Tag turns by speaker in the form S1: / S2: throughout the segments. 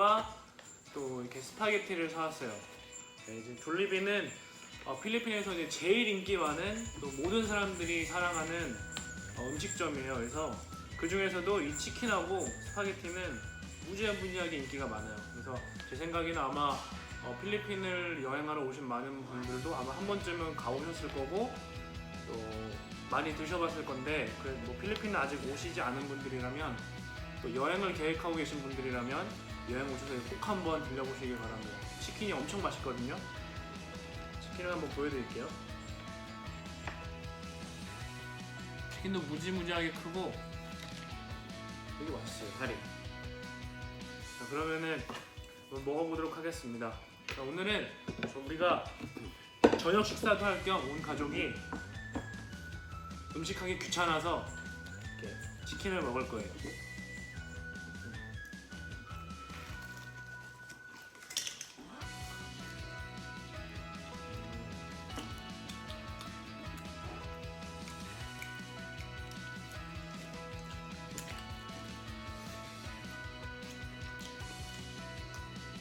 S1: 치킨과 또 이렇게 스파게티를 사왔어요. 네, 이제 졸리비는 어, 필리핀에서 이제 제일 인기 많은 또 모든 사람들이 사랑하는 어, 음식점이에요. 그래서 그 중에서도 이 치킨하고 스파게티는 무지무지하게 인기가 많아요. 그래서 제 생각에는 아마 어, 필리핀을 여행하러 오신 많은 분들도 아마 한 번쯤은 가보셨을 거고 또 많이 드셔봤을 건데 그뭐 필리핀은 아직 오시지 않은 분들이라면 또 여행을 계획하고 계신 분들이라면 여행 오셔서 꼭 한번 들려보시길 바랍니다. 치킨이 엄청 맛있거든요. 치킨을 한번 보여드릴게요. 치킨도 무지무지하게 크고 되게 맛있어요 살이. 자, 그러면은 먹어보도록 하겠습니다. 자, 오늘은 저 우리가 저녁 식사도 할 겸 온 가족이 음식하기 귀찮아서 이렇게 치킨을 먹을 거예요.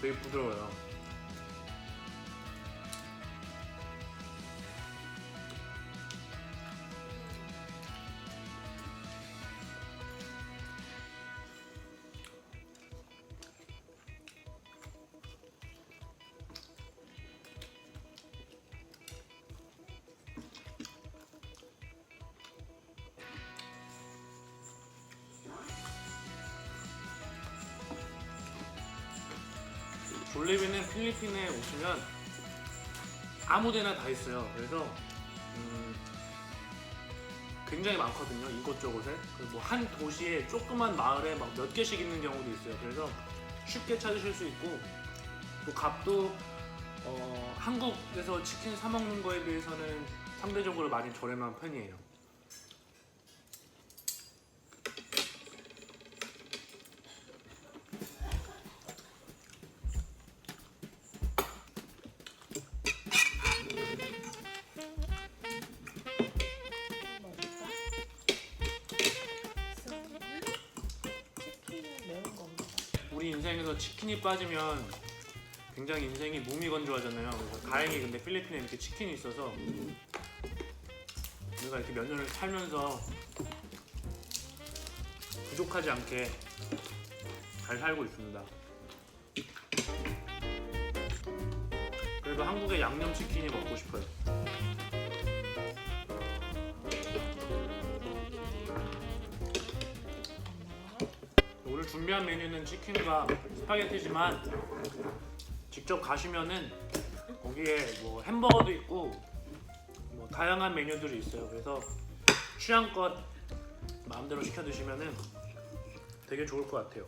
S1: 되게 부드러워요. 졸리비는 필리핀에 오시면 아무데나 다 있어요. 그래서 음, 굉장히 많거든요. 이곳저곳에. 뭐한 도시에 조그만 마을에 막 몇 개씩 있는 경우도 있어요. 그래서 쉽게 찾으실 수 있고 또 값도 어, 한국에서 치킨 사 먹는 거에 비해서는 상대적으로 많이 저렴한 편이에요. 치킨이 빠지면 굉장히 인생이 무미건조하잖아요. 그래서 다행히 근데 필리핀에 이렇게 치킨이 있어서 우리가 이렇게 몇 년을 살면서 부족하지 않게 잘 살고 있습니다. 그래도 한국의 양념 치킨이 먹고 싶어요. 오늘 준비한 메뉴는 치킨과 스파게티지만 직접 가시면은 거기에 뭐 햄버거도 있고 뭐 다양한 메뉴들이 있어요. 그래서 취향껏 마음대로 시켜 드시면은 되게 좋을 것 같아요.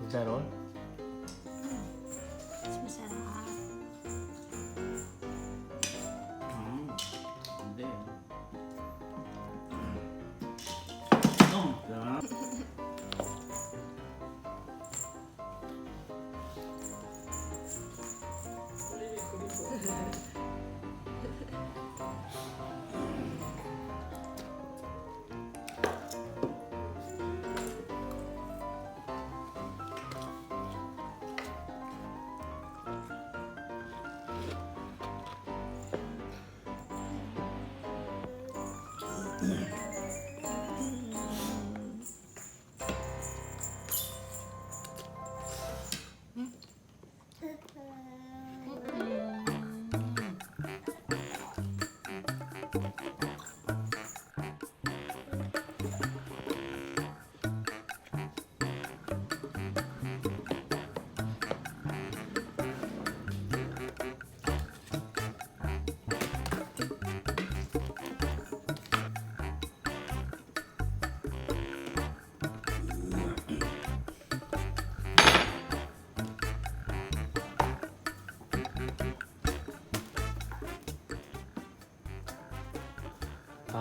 S1: 진짜로?
S2: 심사라.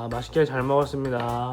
S1: 아 맛있게 잘 먹었습니다.